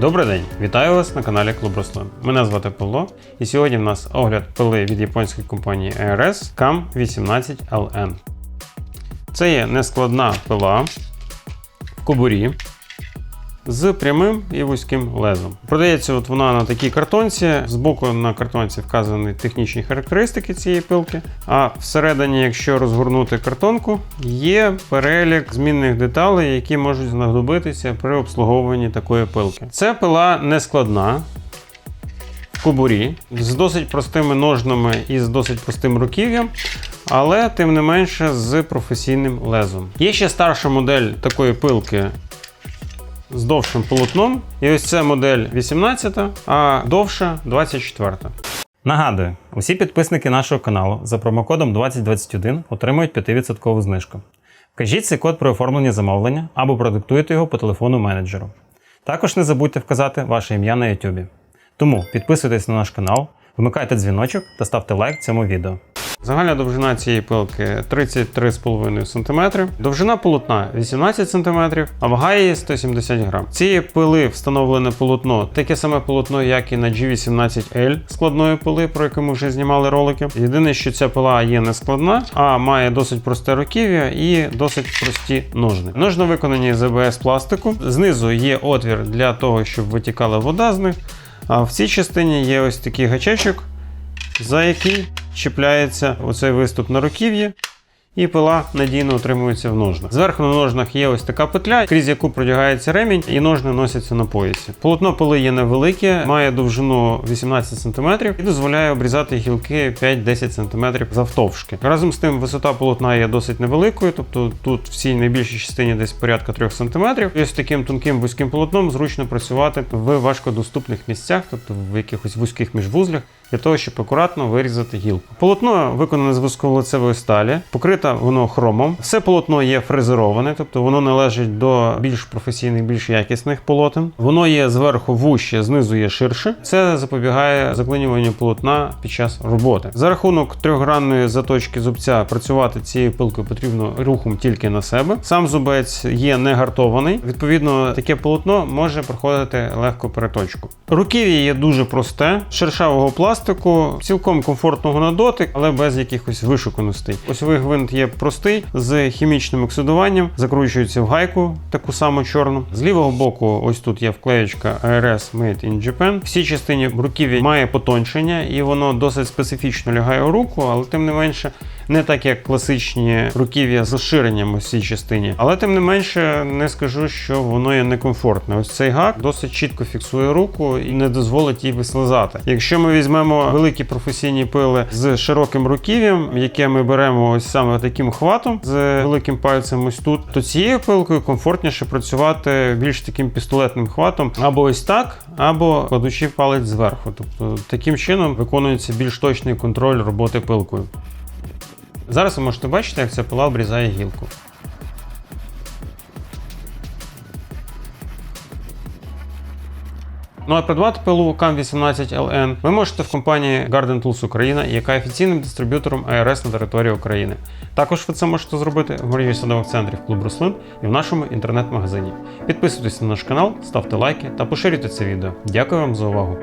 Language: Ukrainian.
Добрий день, вітаю вас на каналі Клуб Рослин. Мене звати Павло, і сьогодні в нас огляд пили від японської компанії ARS CAM 18LN. Це є нескладна пила в кобурі з прямим і вузьким лезом. Продається от вона на такій картонці. Збоку на картонці вказані технічні характеристики цієї пилки. А всередині, якщо розгорнути картонку, є перелік змінних деталей, які можуть знадобитися при обслуговуванні такої пилки. Це пила не складна. В кобурі з досить простими ножнами і з досить простим руків'ям, але тим не менше з професійним лезом. Є ще старша модель такої пилки з довшим полотном. І ось це модель 18, а довша 24. Нагадую, усі підписники нашого каналу за промокодом 2021 отримують 5% знижку. Вкажіть цей код при оформленні замовлення або продиктуйте його по телефону менеджеру. Також не забудьте вказати ваше ім'я на YouTube. Тому підписуйтесь на наш канал, вмикайте дзвіночок та ставте лайк цьому відео. Загальна довжина цієї пилки 33,5 см, довжина полотна 18 см, а вага її 170 грам. Цієї пили встановлене полотно, таке саме полотно, як і на G18L складної пили, про яку ми вже знімали ролики. Єдине, що ця пила є не складна, а має досить просте руків'я і досить прості ножни. Ножни виконані з АБС пластику. Знизу є отвір для того, щоб витікала вода з них. А в цій частині є ось такий гачечок, за який чіпляється оцей виступ на руків'ї, і пила надійно утримується в ножнах. Зверху на ножнах є ось така петля, крізь яку продягається ремінь, і ножни носяться на поясі. Полотно пили є невелике, має довжину 18 см і дозволяє обрізати гілки 5-10 см завтовшки. Разом з тим, висота полотна є досить невеликою, тобто тут в цій найбільшій частині десь порядка 3 см. І з таким тонким вузьким полотном зручно працювати в важкодоступних місцях, тобто в якихось вузьких міжвузлях для того, щоб акуратно вирізати гілку. Полотно виконане з вузьковолицевої сталі, покрите воно хромом. Все полотно є фрезероване, тобто воно належить до більш професійних, більш якісних полотен. Воно є зверху вуще, знизу є ширше. Це запобігає заклинюванню полотна під час роботи. За рахунок трьохгранної заточки зубця працювати цією пилкою потрібно рухом тільки на себе. Сам зубець є не гартований. Відповідно, таке полотно може проходити легко переточку. Руків'я є дуже просте, шершавого пластику, цілком комфортного на дотик, але без якихось вишуканостей. Осьовий гвинт є простий з хімічним оксидуванням, закручується в гайку, таку саму чорну. З лівого боку, ось тут є вклеєчка ARS Made in Japan. Всі частині руків'я має потончення, і воно досить специфічно лягає у руку, але тим не менше. Не так як класичні руків'я з розширенням у цій частині, але тим не менше не скажу, що воно є некомфортне. Ось цей гак досить чітко фіксує руку і не дозволить їй вислизати. Якщо ми візьмемо великі професійні пили з широким руків'ям, яке ми беремо ось саме таким хватом з великим пальцем, ось тут, то цією пилкою комфортніше працювати більш таким пістолетним хватом, або ось так, або кладучи палець зверху. Тобто таким чином виконується більш точний контроль роботи пилкою. Зараз ви можете бачити, як ця пила обрізає гілку. Ну а придбати пилу CAM 18LN ви можете в компанії Garden Tools Україна, яка є офіційним дистриб'ютором ARS на території України. Також ви це можете зробити в мережі садових центрів Клуб Рослин і в нашому інтернет-магазині. Підписуйтесь на наш канал, ставте лайки та поширюйте це відео. Дякую вам за увагу!